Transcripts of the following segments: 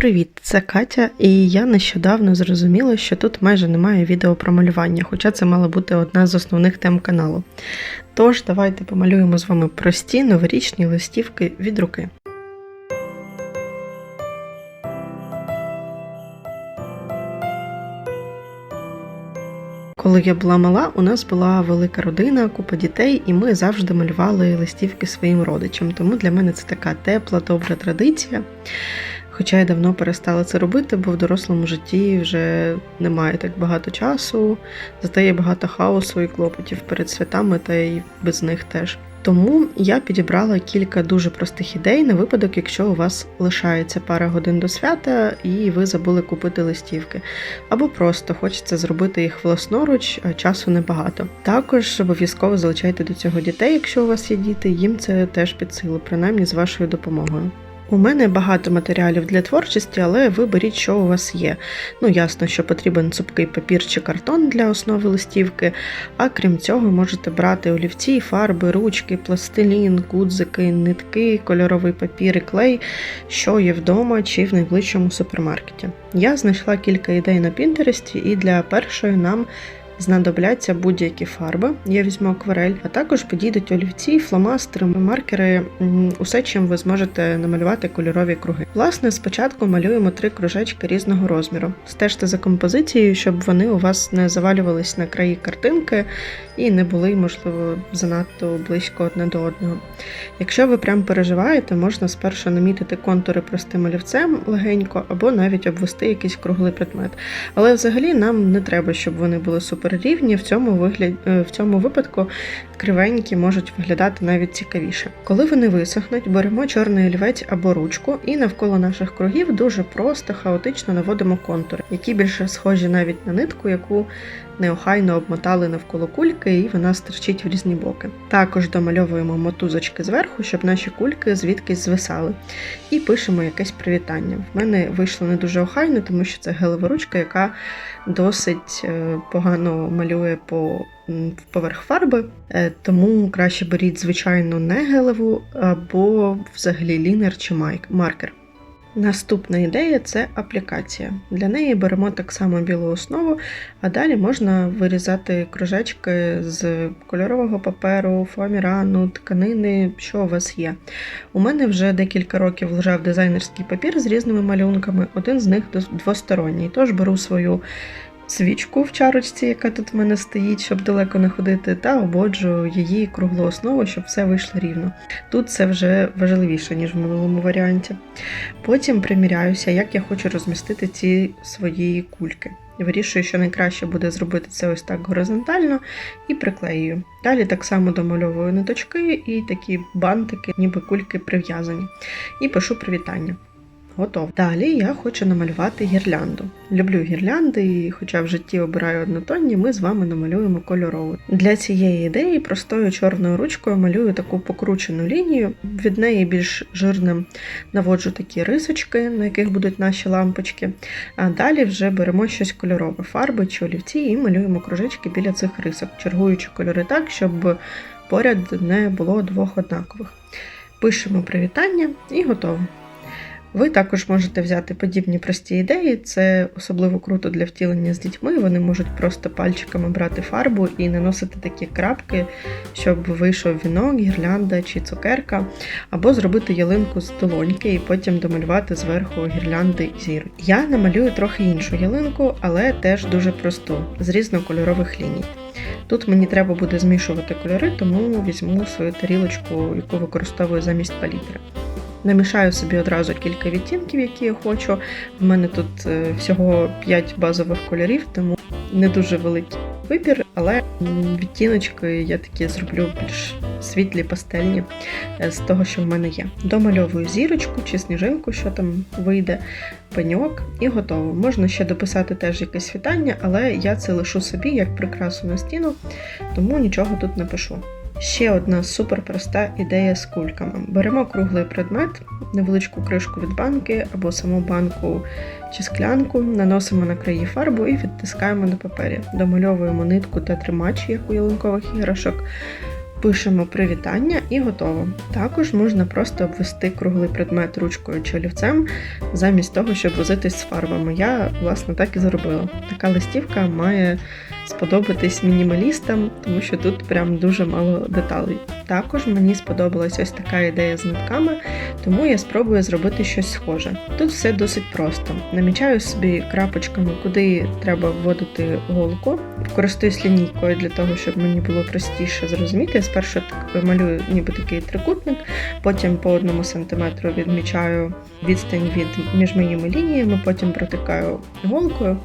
Привіт, це Катя, і я нещодавно зрозуміла, що тут майже немає відео про малювання, хоча це мала бути одна з основних тем каналу. Тож, давайте помалюємо з вами прості новорічні листівки від руки. Коли я була мала, у нас була велика родина, купа дітей, і ми завжди малювали листівки своїм родичам. Тому для мене це така тепла, добра традиція. Хоча я давно перестала це робити, бо в дорослому житті вже немає так багато часу, зате є багато хаосу і клопотів перед святами, та й без них теж. Тому я підібрала кілька дуже простих ідей на випадок, якщо у вас лишається пара годин до свята і ви забули купити листівки, або просто хочеться зробити їх власноруч, а часу небагато. Також обов'язково залучайте до цього дітей, якщо у вас є діти, їм це теж під силу, принаймні з вашою допомогою. У мене багато матеріалів для творчості, але ви беріть, що у вас є. Ну, ясно, що потрібен цупкий папір чи картон для основи листівки, а крім цього, можете брати олівці, фарби, ручки, пластилін, гудзики, нитки, кольоровий папір і клей, що є вдома чи в найближчому супермаркеті. Я знайшла кілька ідей на Пінтересті, і для першої нам знадобляться будь-які фарби. Я візьму акварель, а також підійдуть олівці, фломастери, маркери, усе, чим ви зможете намалювати кольорові круги. Власне, спочатку малюємо три кружечки різного розміру. Стежте за композицією, щоб вони у вас не завалювались на краї картинки і не були, можливо, занадто близько одне до одного. Якщо ви прям переживаєте, можна спершу намітити контури простим олівцем легенько, або навіть обвести якийсь круглий предмет. Але взагалі нам не треба, щоб вони були суперрівні. В цьому вигляд... е, в цьому випадку кривенькі можуть виглядати навіть цікавіше. Коли вони висохнуть, беремо чорний олівець або ручку, і навколо наших кругів дуже просто, хаотично наводимо контури, які більше схожі навіть на нитку, яку неохайно обмотали навколо кульки, і вона стирчить в різні боки. Також домальовуємо мотузочки зверху, щоб наші кульки звідкись звисали, і пишемо якесь привітання. В мене вийшло не дуже охайно, тому що це гелева ручка, яка досить е, погано малює по поверх фарби, Е, тому краще беріть, звичайно, не гелеву або взагалі лінер чи маркер. Наступна ідея це аплікація. Для неї беремо так само білу основу, а далі можна вирізати кружечки з кольорового паперу, фоамірану, тканини, що у вас є. У мене вже декілька років лежав дизайнерський папір з різними малюнками, один з них двосторонній. Тож беру свою свічку в чарочці, яка тут в мене стоїть, щоб далеко не ходити, та ободжу її круглу основу, щоб все вийшло рівно. Тут це вже важливіше, ніж в минулому варіанті. Потім приміряюся, як я хочу розмістити ці свої кульки. Вирішую, що найкраще буде зробити це ось так горизонтально і приклеюю. Далі так само домальовую ниточки і такі бантики, ніби кульки прив'язані. І пишу привітання. Готово. Далі я хочу намалювати гірлянду. Люблю гірлянди, і хоча в житті обираю однотонні, ми з вами намалюємо кольорову. Для цієї ідеї простою чорною ручкою малюю таку покручену лінію. Від неї більш жирним наводжу такі рисочки, на яких будуть наші лампочки. А далі вже беремо щось кольорове, фарби чи олівці, і малюємо кружечки біля цих рисок, чергуючи кольори так, щоб поряд не було двох однакових. Пишемо привітання і готово. Ви також можете взяти подібні прості ідеї, це особливо круто для втілення з дітьми. Вони можуть просто пальчиками брати фарбу і наносити такі крапки, щоб вийшов вінок, гірлянда чи цукерка, або зробити ялинку з долоньки і потім домалювати зверху гірлянди зір. Я намалюю трохи іншу ялинку, але теж дуже просту, з різнокольорових ліній. Тут мені треба буде змішувати кольори, тому візьму свою тарілочку, яку використовую замість палітри. Намішаю собі одразу кілька відтінків, які я хочу. В мене тут е, всього 5 базових кольорів, тому не дуже великий вибір, але відтіночки я такі зроблю більш світлі, пастельні е, з того, що в мене є. Домальовую зірочку чи сніжинку, що там вийде, пеньок, і готово. Можна ще дописати теж якесь вітання, але я це лишу собі як прикрасу на стіну, тому нічого тут не пишу. Ще одна суперпроста ідея з кульками. Беремо круглий предмет, невеличку кришку від банки або саму банку чи склянку, наносимо на краї фарбу і відтискаємо на папері. Домальовуємо нитку та тримач, як у ялинкових іграшок. Пишемо привітання і готово. Також можна просто обвести круглий предмет ручкою чи олівцем, замість того, щоб возитись з фарбами. Я, власне, так і зробила. Така листівка має сподобатись мінімалістам, тому що тут прям дуже мало деталей. Також мені сподобалась ось така ідея з нитками, тому я спробую зробити щось схоже. Тут все досить просто. Намічаю собі крапочками, куди треба вводити голку. Користуюсь лінійкою для того, щоб мені було простіше зрозуміти. Спершу так малюю ніби такий трикутник, потім по одному сантиметру відмічаю відстань від між моїми лініями, потім протикаю голкою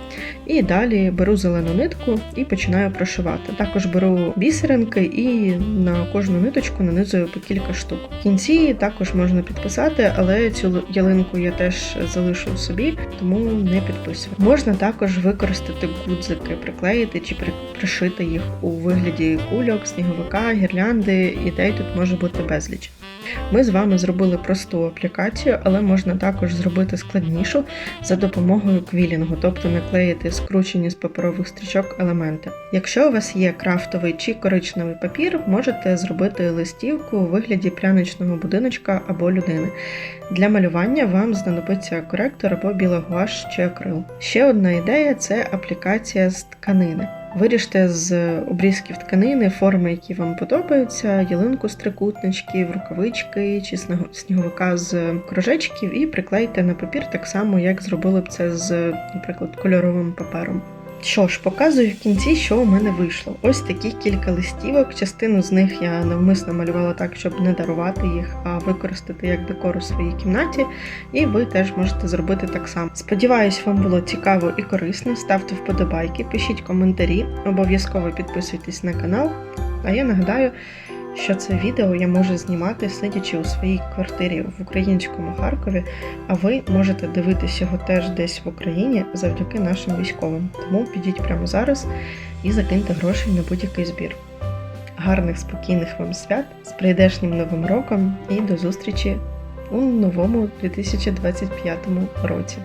і далі беру зелену нитку і починаю прошивати. Також беру бісеринки і на кожну ниточку нанизую по кілька штук. В кінці також можна підписати, але цю ялинку я теж залишу собі, тому не підписую. Можна також використати гудзики, приклеїти чи при- пришити їх у вигляді кульок, сніговика, гірлянди. Ідей тут може бути безліч. Ми з вами зробили просту аплікацію, але можна також зробити складнішу за допомогою квілінгу, тобто наклеїти скручені з паперових стрічок елементи. Якщо у вас є крафтовий чи коричневий папір, можете зробити листівку у вигляді пряничного будиночка або людини. Для малювання вам знадобиться коректор або біла гуаш чи акрил. Ще одна ідея це аплікація з тканини. Виріжте з обрізків тканини форми, які вам подобаються, ялинку з трикутничків, рукавички чи сніговика з кружечків, і приклейте на папір так само, як зробили б це з, наприклад, кольоровим папером. Що ж, показую в кінці, що у мене вийшло. Ось такі кілька листівок. Частину з них я навмисно малювала так, щоб не дарувати їх, а використати як декор у своїй кімнаті. І ви теж можете зробити так само. Сподіваюсь, вам було цікаво і корисно. Ставте вподобайки, пишіть коментарі, обов'язково підписуйтесь на канал. А я нагадаю, що це відео я можу знімати сидячи у своїй квартирі в українському Харкові, а ви можете дивитися його теж десь в Україні завдяки нашим військовим. Тому підіть прямо зараз і закиньте грошей на будь-який збір. Гарних спокійних вам свят з прийдешнім новим роком і до зустрічі у новому 2025 році.